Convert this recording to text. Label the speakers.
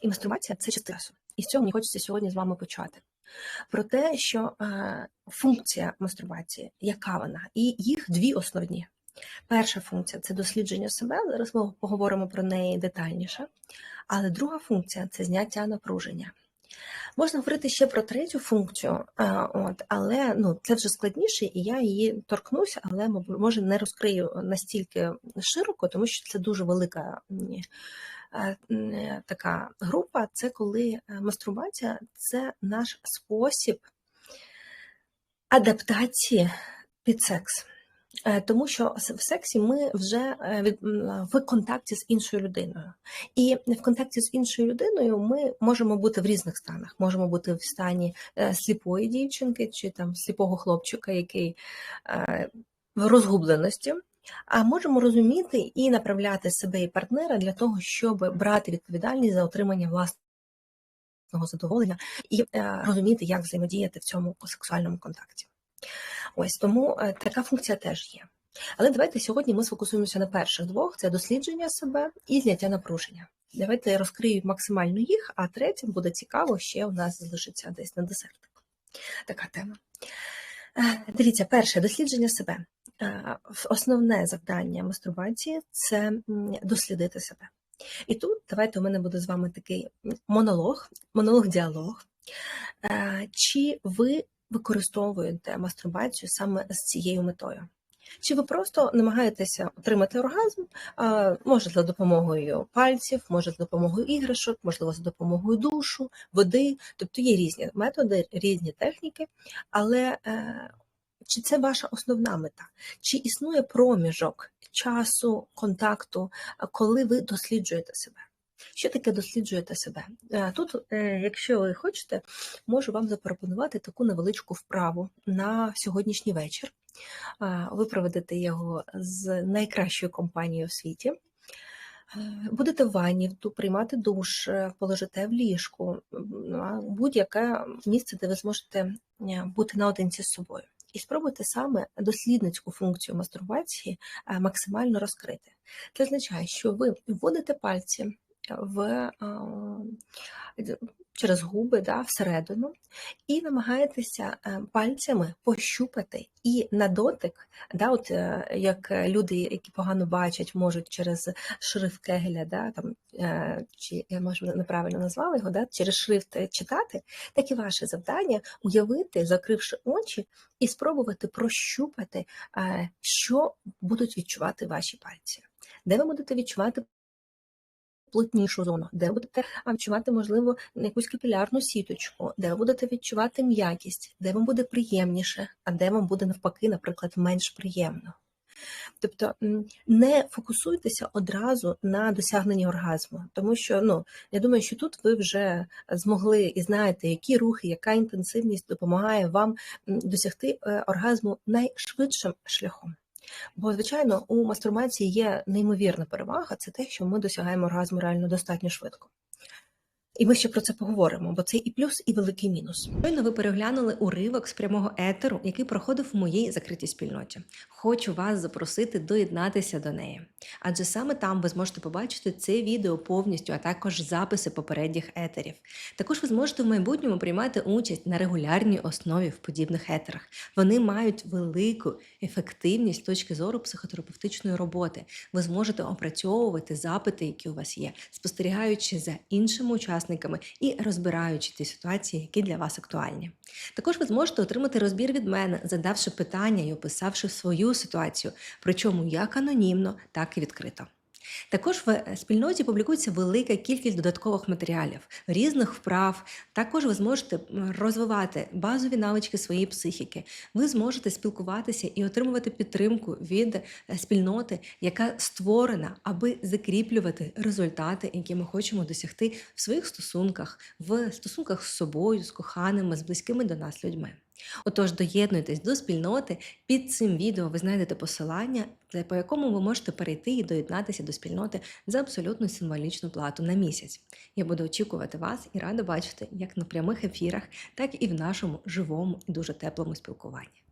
Speaker 1: І мастурбація це частина. І з цього мені хочеться сьогодні з вами почати. Про те, що е, функція мастурбації, яка вона, і їх дві основні. Перша функція це дослідження себе. Зараз ми поговоримо про неї детальніше. Але друга функція це зняття напруження. Можна говорити ще про третю функцію, от, але ну, це вже складніше, і я її торкнуся, але може не розкрию настільки широко, тому що це дуже велика така група. Це коли е, мастурбація це наш спосіб адаптації під секс. Е, тому що в сексі ми вже е, в контакті з іншою людиною, і в контакті з іншою людиною ми можемо бути в різних станах. Можемо бути в стані е, сліпої дівчинки чи там сліпого хлопчика, який в розгубленості. А можемо розуміти і направляти себе і партнера для того, щоб брати відповідальність за отримання власного задоволення і розуміти, як взаємодіяти в цьому сексуальному контакті. Ось тому е, така функція теж є. Але давайте сьогодні ми сфокусуємося на перших двох: це дослідження себе і зняття напруження. Давайте я розкрию максимально їх, а третім буде цікаво, ще у нас залишиться десь на десертик. Така тема. Е, дивіться, перше дослідження себе. Е, основне завдання мастурбації це дослідити себе. І тут давайте у мене буде з вами такий монолог, монолог-діалог. Чи ви використовуєте мастурбацію саме з цією метою? Чи ви просто намагаєтеся отримати оргазм, може за допомогою пальців, може за допомогою іграшок, можливо, за допомогою душу, води, тобто є різні методи, різні техніки, але е, чи це ваша основна мета? Чи існує проміжок часу, контакту, коли ви досліджуєте себе? Що таке досліджуєте себе? Е, тут, е, якщо ви хочете, можу вам запропонувати таку невеличку вправу на сьогоднішній вечір. Е, ви проведете його з найкращою компанією в світі. Будете в ванні, приймати душ, положите в ліжку, будь-яке місце, де ви зможете бути наодинці з собою. І спробуйте саме дослідницьку функцію мастурбації максимально розкрити. Це означає, що ви вводите пальці в через губи да, всередину, і намагаєтеся е, пальцями пощупати і на дотик, да, от е, як люди, які погано бачать, можуть через шрифт Кегеля, да, там, е, чи я може неправильно назвала його, да, через шрифт читати, так і ваше завдання уявити, закривши очі, і спробувати прощупати, що будуть відчувати ваші пальці. Де ви будете відчувати плотнішу зону, де будете відчувати, можливо, якусь капілярну сіточку, де ви будете відчувати м'якість, де вам буде приємніше, а де вам буде навпаки, наприклад, менш приємно. Тобто не фокусуйтеся одразу на досягненні оргазму, тому що ну я думаю, що тут ви вже змогли і знаєте, які рухи, яка інтенсивність допомагає вам досягти е, оргазму найшвидшим шляхом. Бо, звичайно, у мастурбації є неймовірна перевага, це те, що ми досягаємо оргазму реально достатньо швидко. І ми ще про це поговоримо, бо це і плюс, і великий мінус.
Speaker 2: Щойно ви переглянули уривок з прямого етеру, який проходив в моїй закритій спільноті. Хочу вас запросити доєднатися до неї. Адже саме там ви зможете побачити це відео повністю, а також записи попередніх етерів. Також ви зможете в майбутньому приймати участь на регулярній основі в подібних етерах. Вони мають велику ефективність з точки зору психотерапевтичної роботи. Ви зможете опрацьовувати запити, які у вас є, спостерігаючи за іншими учасниками і розбираючи ті ситуації, які для вас актуальні. Також ви зможете отримати розбір від мене, задавши питання і описавши свою ситуацію, причому як анонімно, так і відкрито. Також в е, спільноті публікується велика кількість додаткових матеріалів, різних вправ. Також ви зможете розвивати базові навички своєї психіки. Ви зможете спілкуватися і отримувати підтримку від е, спільноти, яка створена, аби закріплювати результати, які ми хочемо досягти в своїх стосунках, в стосунках з собою, з коханими, з близькими до нас людьми. Отож, доєднуйтесь до спільноти. Під цим відео ви знайдете посилання, по якому ви можете перейти і доєднатися до спільноти за абсолютно символічну плату на місяць. Я буду очікувати вас і рада бачити як на прямих ефірах, так і в нашому живому і дуже теплому спілкуванні.